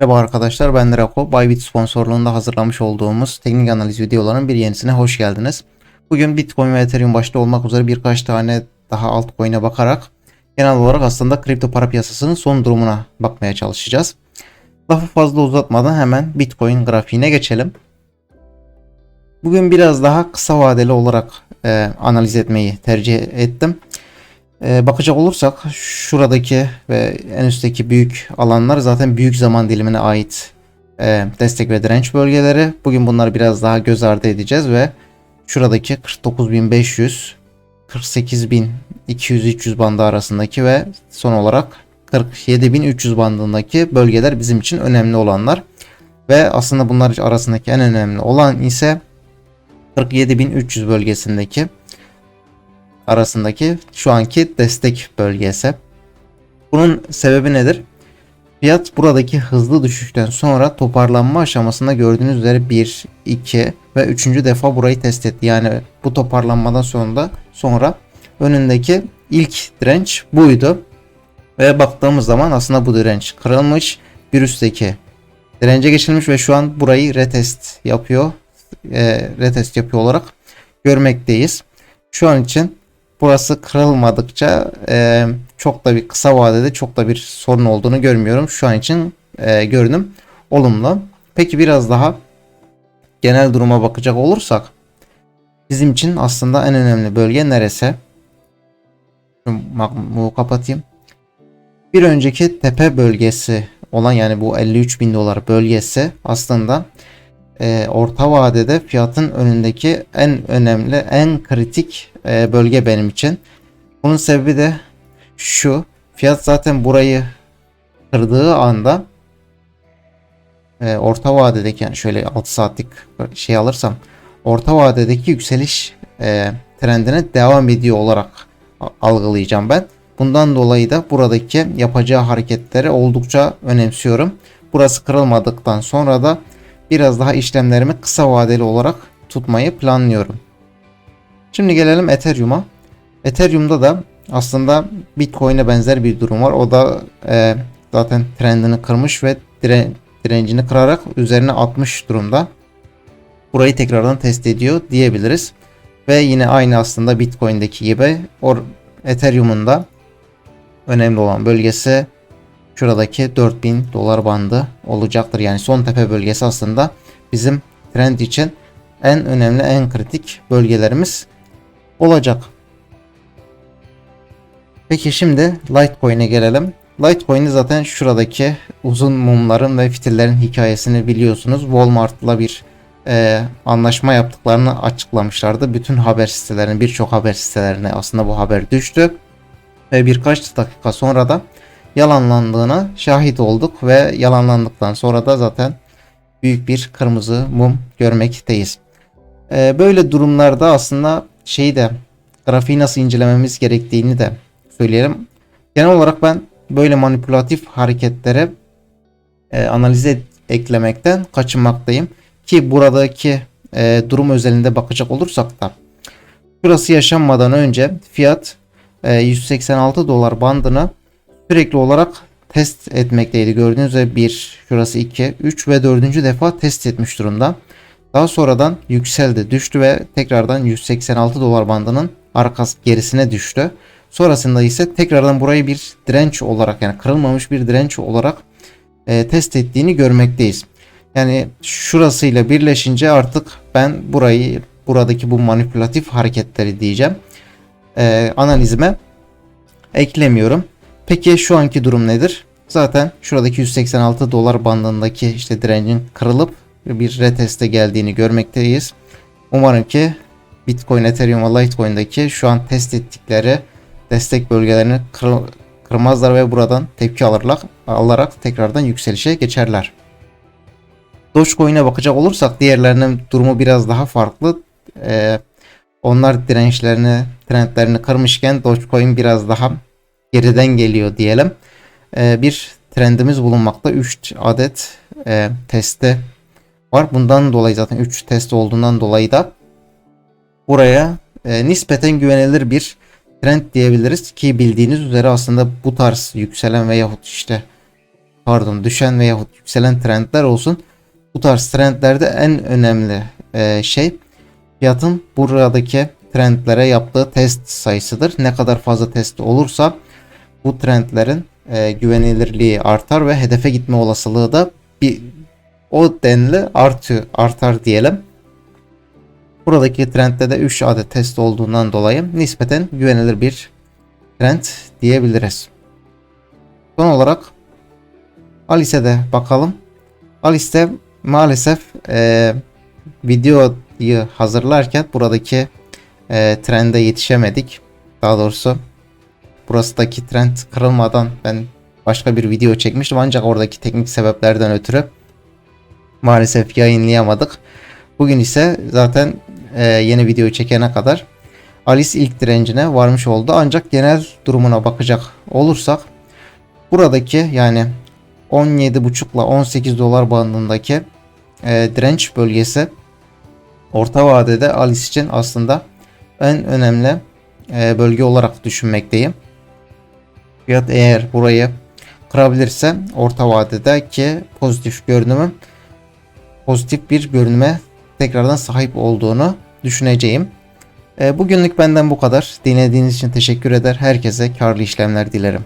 Merhaba arkadaşlar ben Drako. Bybit sponsorluğunda hazırlamış olduğumuz teknik analiz videolarının bir yenisine hoş geldiniz. Bugün Bitcoin ve Ethereum başta olmak üzere birkaç tane daha altcoin'e bakarak genel olarak aslında kripto para piyasasının son durumuna bakmaya çalışacağız. Lafı fazla uzatmadan hemen Bitcoin grafiğine geçelim. Bugün biraz daha kısa vadeli olarak e, analiz etmeyi tercih ettim. Ee, bakacak olursak şuradaki ve en üstteki büyük alanlar zaten büyük zaman dilimine ait e, destek ve direnç bölgeleri. Bugün bunları biraz daha göz ardı edeceğiz ve şuradaki 49.500 48.200-300 bandı arasındaki ve son olarak 47.300 bandındaki bölgeler bizim için önemli olanlar. Ve aslında bunlar arasındaki en önemli olan ise 47.300 bölgesindeki arasındaki şu anki destek bölgesi. Bunun sebebi nedir? Fiyat buradaki hızlı düşüşten sonra toparlanma aşamasında gördüğünüz üzere 1, 2 ve 3. defa burayı test etti. Yani bu toparlanmadan sonra sonra önündeki ilk direnç buydu. Ve baktığımız zaman aslında bu direnç kırılmış. Bir üstteki dirence geçilmiş ve şu an burayı retest yapıyor. E, retest yapıyor olarak görmekteyiz. Şu an için burası kırılmadıkça e, çok da bir kısa vadede çok da bir sorun olduğunu görmüyorum. Şu an için e, görünüm olumlu. Peki biraz daha genel duruma bakacak olursak bizim için aslında en önemli bölge neresi? Bu kapatayım. Bir önceki tepe bölgesi olan yani bu 53 bin dolar bölgesi aslında e, orta vadede fiyatın önündeki en önemli, en kritik e, bölge benim için. Bunun sebebi de şu. Fiyat zaten burayı kırdığı anda e, orta vadedeki yani şöyle 6 saatlik şey alırsam orta vadedeki yükseliş e, trendine devam ediyor olarak algılayacağım ben. Bundan dolayı da buradaki yapacağı hareketleri oldukça önemsiyorum. Burası kırılmadıktan sonra da biraz daha işlemlerimi kısa vadeli olarak tutmayı planlıyorum. Şimdi gelelim Ethereum'a. Ethereum'da da aslında Bitcoin'e benzer bir durum var. O da e, zaten trendini kırmış ve dire, direncini kırarak üzerine atmış durumda. Burayı tekrardan test ediyor diyebiliriz. Ve yine aynı aslında Bitcoin'deki gibi or Ethereum'un da önemli olan bölgesi şuradaki 4000 dolar bandı olacaktır. Yani son tepe bölgesi aslında bizim trend için en önemli en kritik bölgelerimiz olacak. Peki şimdi Litecoin'e gelelim. Litecoin'i zaten şuradaki uzun mumların ve fitillerin hikayesini biliyorsunuz. Walmart'la bir e, anlaşma yaptıklarını açıklamışlardı. Bütün haber sitelerine, birçok haber sitelerine aslında bu haber düştü. Ve birkaç dakika sonra da yalanlandığına şahit olduk ve yalanlandıktan sonra da zaten büyük bir kırmızı mum görmekteyiz. E, böyle durumlarda aslında şeyi de grafiği nasıl incelememiz gerektiğini de söyleyelim. Genel olarak ben böyle manipülatif hareketlere e, analize eklemekten kaçınmaktayım. Ki buradaki e, durum özelinde bakacak olursak da burası yaşanmadan önce fiyat e, 186 dolar bandını sürekli olarak test etmekteydi. Gördüğünüz üzere 1, şurası 2, 3 ve 4. defa test etmiş durumda. Daha sonradan yükseldi, düştü ve tekrardan 186 dolar bandının arkası gerisine düştü. Sonrasında ise tekrardan burayı bir direnç olarak yani kırılmamış bir direnç olarak e, test ettiğini görmekteyiz. Yani şurasıyla birleşince artık ben burayı buradaki bu manipülatif hareketleri diyeceğim e, analizime eklemiyorum. Peki şu anki durum nedir? Zaten şuradaki 186 dolar bandındaki işte direncin kırılıp bir reteste geldiğini görmekteyiz. Umarım ki Bitcoin, Ethereum ve Litecoin'daki şu an test ettikleri destek bölgelerini kır, kırmazlar ve buradan tepki alırlar, alarak tekrardan yükselişe geçerler. Dogecoin'e bakacak olursak diğerlerinin durumu biraz daha farklı. Ee, onlar dirençlerini, trendlerini kırmışken Dogecoin biraz daha geriden geliyor diyelim. Ee, bir trendimiz bulunmakta. 3 adet e, teste var. Bundan dolayı zaten 3 test olduğundan dolayı da buraya e, nispeten güvenilir bir trend diyebiliriz ki bildiğiniz üzere aslında bu tarz yükselen veyahut işte pardon düşen veyahut yükselen trendler olsun. Bu tarz trendlerde en önemli e, şey fiyatın buradaki trendlere yaptığı test sayısıdır. Ne kadar fazla test olursa bu trendlerin e, güvenilirliği artar ve hedefe gitme olasılığı da bir o denli artıyor, artar diyelim. Buradaki trendde de 3 adet test olduğundan dolayı nispeten güvenilir bir trend diyebiliriz. Son olarak Alice'e de bakalım. Alice'de maalesef e, videoyu hazırlarken buradaki e, trende yetişemedik. Daha doğrusu burasındaki trend kırılmadan ben başka bir video çekmiştim ancak oradaki teknik sebeplerden ötürü maalesef yayınlayamadık. Bugün ise zaten e, yeni video çekene kadar Alice ilk direncine varmış oldu. Ancak genel durumuna bakacak olursak buradaki yani 17,5 ile 18 dolar bandındaki e, direnç bölgesi orta vadede Alice için aslında en önemli e, bölge olarak düşünmekteyim. Fiyat eğer burayı kırabilirse orta vadedeki pozitif görünümü pozitif bir görünüme tekrardan sahip olduğunu düşüneceğim. E, bugünlük benden bu kadar. Dinlediğiniz için teşekkür eder. Herkese karlı işlemler dilerim.